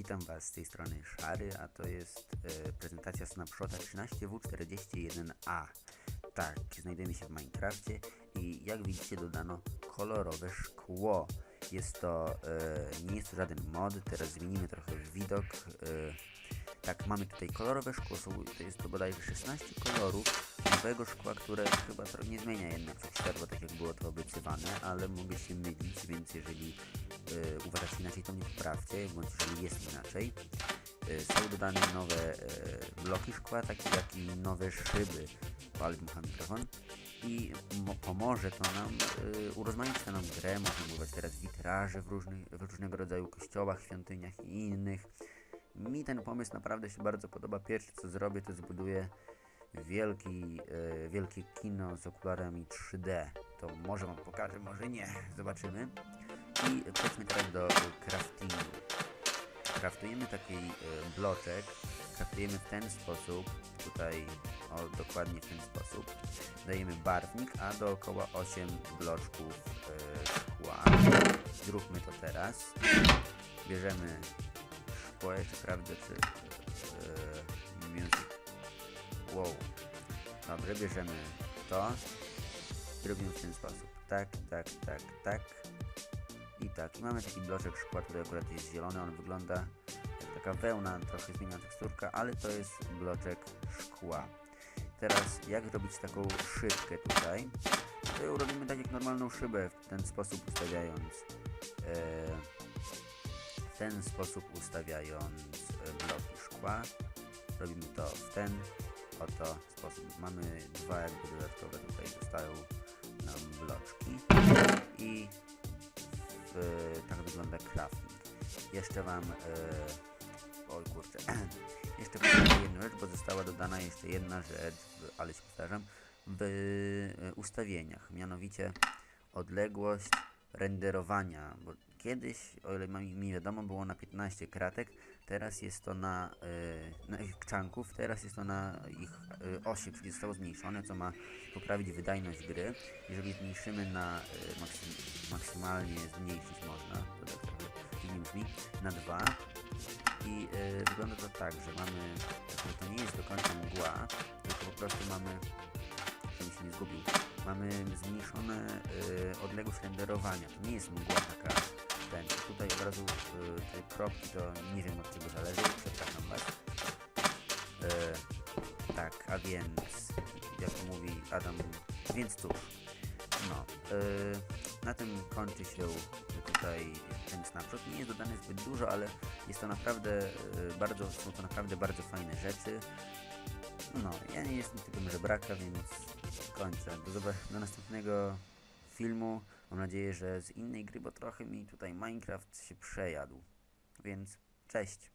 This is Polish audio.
Witam Was z tej strony Szary, a to jest e, prezentacja Snapshota 13W41A. Tak, znajdujemy się w Minecrafcie i jak widzicie dodano kolorowe szkło. Jest to, e, nie jest to żaden mod, teraz zmienimy trochę widok. E, tak, mamy tutaj kolorowe szkło, to jest to bodajże 16 kolorów nowego szkła, które chyba nie zmienia jednak światło, tak jak było to obiecywane, ale mogę się mylić, więc jeżeli uważacie inaczej, to mnie poprawcie, bądź jeżeli jest inaczej. E, są dodane nowe e, bloki szkła, takie jak i nowe szyby, ale dmucha mikrofon i mo- pomoże to nam, e, urozmaici to nam grę, można budować teraz witraże w, różnych, w różnego rodzaju kościołach, świątyniach i innych. Mi ten pomysł naprawdę się bardzo podoba. Pierwsze co zrobię, to zbuduję wielki, e, wielkie kino z okularami 3D. To może wam pokażę, może nie. Zobaczymy. I przejdźmy teraz do craftingu. Kraftujemy taki e, bloczek. Kraftujemy w ten sposób. Tutaj, o dokładnie w ten sposób. Dajemy barwnik, a dookoła 8 bloczków e, szkła. Zróbmy to teraz. Bierzemy szkło, jeszcze sprawdzę czy e, music Wow. Dobrze, bierzemy to. I robimy w ten sposób. Tak, tak, tak, tak. I tak. I mamy taki bloczek szkła, który akurat jest zielony. On wygląda jak taka wełna, trochę zmienia teksturka, ale to jest bloczek szkła. Teraz jak robić taką szybkę tutaj? To ją robimy tak jak normalną szybę, w ten sposób ustawiając e, w ten sposób ustawiając e, bloki szkła. Robimy to w ten oto sposób. Mamy dwa jakby dodatkowe tutaj zostają nam bloczki i tak wygląda crafting. Jeszcze wam e, oj kurczę jeszcze pokażę jedną rzecz, bo została dodana jeszcze jedna rzecz, ale się powtarzam w e, ustawieniach, mianowicie odległość renderowania, bo kiedyś, o ile mi wiadomo, było na 15 kratek, teraz jest to na, e, na ich czanków, teraz jest to na ich e, osie, czyli zostało zmniejszone, co ma poprawić wydajność gry. Jeżeli zmniejszymy na e, maksym, maksymalnie zmniejszyć można, to tak brzmi, na 2 i wygląda to tak, że mamy, to nie jest do końca mgła, tylko po prostu mamy, żebym się nie zgubił, mamy zmniejszone e, odległość renderowania. To nie jest mgła taka ten. Tutaj od razu e, te kropki to nie wiem od czego zależy, przepraszam was. E, tak, a więc, jak mówi Adam, więc cóż, no, e, na tym kończy się tutaj ten snapshot. Nie jest dodane zbyt dużo, ale jest to naprawdę bardzo, są to naprawdę bardzo fajne rzeczy. No, ja nie jestem typem żebraka, więc kończę. Do, do następnego filmu. Mam nadzieję, że z innej gry, bo trochę mi tutaj Minecraft się przejadł. Więc cześć.